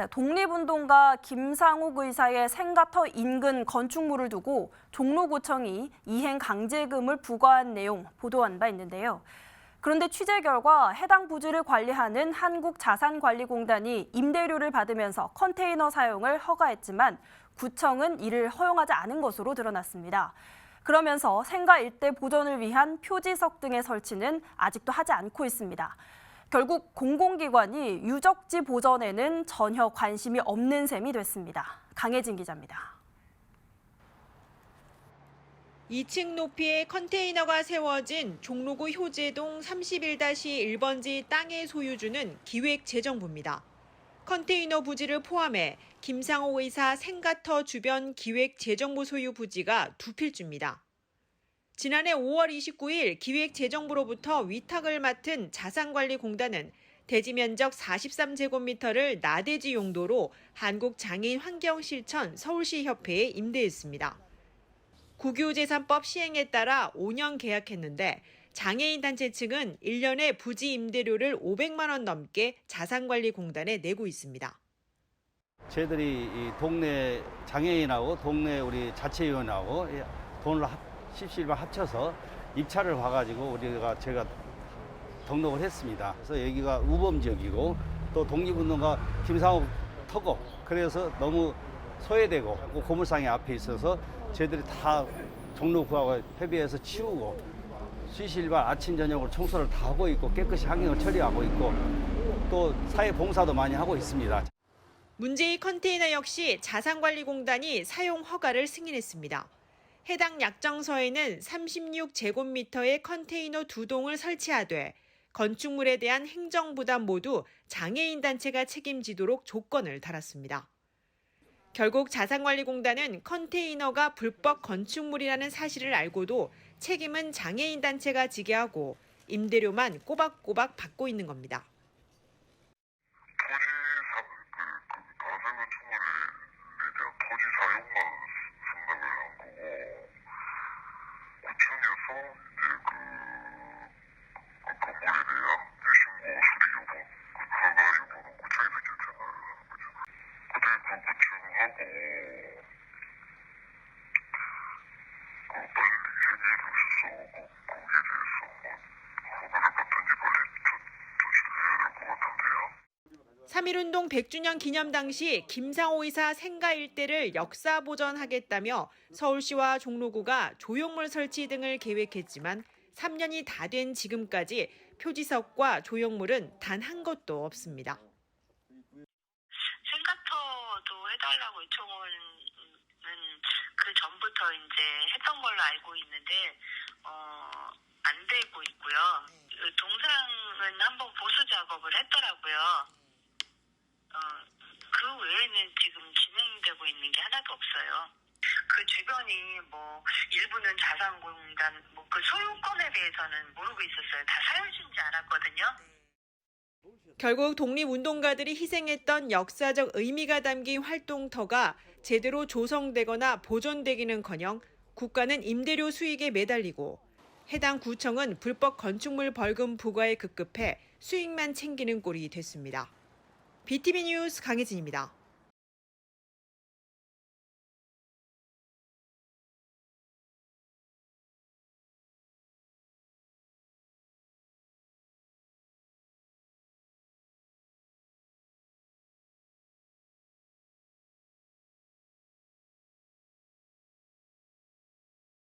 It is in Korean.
네, 독립운동가 김상욱 의사의 생가터 인근 건축물을 두고 종로구청이 이행 강제금을 부과한 내용 보도한 바 있는데요. 그런데 취재 결과 해당 부지를 관리하는 한국자산관리공단이 임대료를 받으면서 컨테이너 사용을 허가했지만 구청은 이를 허용하지 않은 것으로 드러났습니다. 그러면서 생가 일대 보존을 위한 표지석 등의 설치는 아직도 하지 않고 있습니다. 결국 공공기관이 유적지 보전에는 전혀 관심이 없는 셈이 됐습니다. 강혜진 기자입니다. 2층 높이의 컨테이너가 세워진 종로구 효재동 31-1번지 땅의 소유주는 기획재정부입니다. 컨테이너 부지를 포함해 김상호 의사 생가터 주변 기획재정부 소유 부지가 두 필주입니다. 지난해 5월 29일 기획재정부로부터 위탁을 맡은 자산관리공단은 대지 면적 43제곱미터를 나대지 용도로 한국장애인 환경실천 서울시 협회에 임대했습니다. 국유재산법 시행에 따라 5년 계약했는데 장애인 단체 측은 1년에 부지 임대료를 500만 원 넘게 자산관리공단에 내고 있습니다. 저희들이 이 동네 장애인하고 동네 우리 자체위원하고 이 돈을 합, 십시일반 합쳐서 입찰을 봐가지고 우리가 제가 등록을 했습니다. 그래서 여기가 우범 지역이고 또 독립운동가 김상욱 터고 그래서 너무 소외되고 그 고물상이 앞에 있어서 저희들이 다 종로구하고 협의해서 치우고 수시일반 아침 저녁으로 청소를 다 하고 있고 깨끗이 환경을 처리하고 있고 또 사회 봉사도 많이 하고 있습니다. 문제의 컨테이너 역시 자산관리공단이 사용 허가를 승인했습니다. 해당 약정서에는 36제곱미터의 컨테이너 두 동을 설치하되 건축물에 대한 행정부담 모두 장애인 단체가 책임지도록 조건을 달았습니다. 결국 자산관리공단은 컨테이너가 불법 건축물이라는 사실을 알고도 책임은 장애인 단체가 지게 하고 임대료만 꼬박꼬박 받고 있는 겁니다. 토지 사, 그, 그 가설 건축물에 대한 토지 사용만 승낙을 한 거고 구청에서 이제 그, 그 건물에 대한 이제 신고 수리 여부, 그 허가 여부는 구청에서 결정을 하는 거죠. 근데 그 구청하고 그 빨리 협의를 하셔서 그, 거기에 대해서 뭐 허가를 받든지 빨리 조, 조치를 해야 될 것 같은데요. 3.1운동 100주년 기념 당시 김상호 의사 생가 일대를 역사 보전하겠다며 서울시와 종로구가 조형물 설치 등을 계획했지만 3년이 다 된 지금까지 표지석과 조형물은 단 한 것도 없습니다. 생가터도 해달라고 요청은 그 전부터 이제 했던 걸로 알고 있는데 어, 안 되고 있고요. 그 동상은 한번 보수 작업을 했더라고요. 외에는 지금 진행되고 있는 게 하나도 없어요. 그 주변이 뭐 일부는 자산공단 뭐 그 소유권에 대해서는 모르고 있었어요. 다 사유지인지 알았거든요. 결국 독립운동가들이 희생했던 역사적 의미가 담긴 활동터가 제대로 조성되거나 보존되기는커녕 국가는 임대료 수익에 매달리고 해당 구청은 불법 건축물 벌금 부과에 급급해 수익만 챙기는 꼴이 됐습니다. BTV 뉴스 강혜진입니다.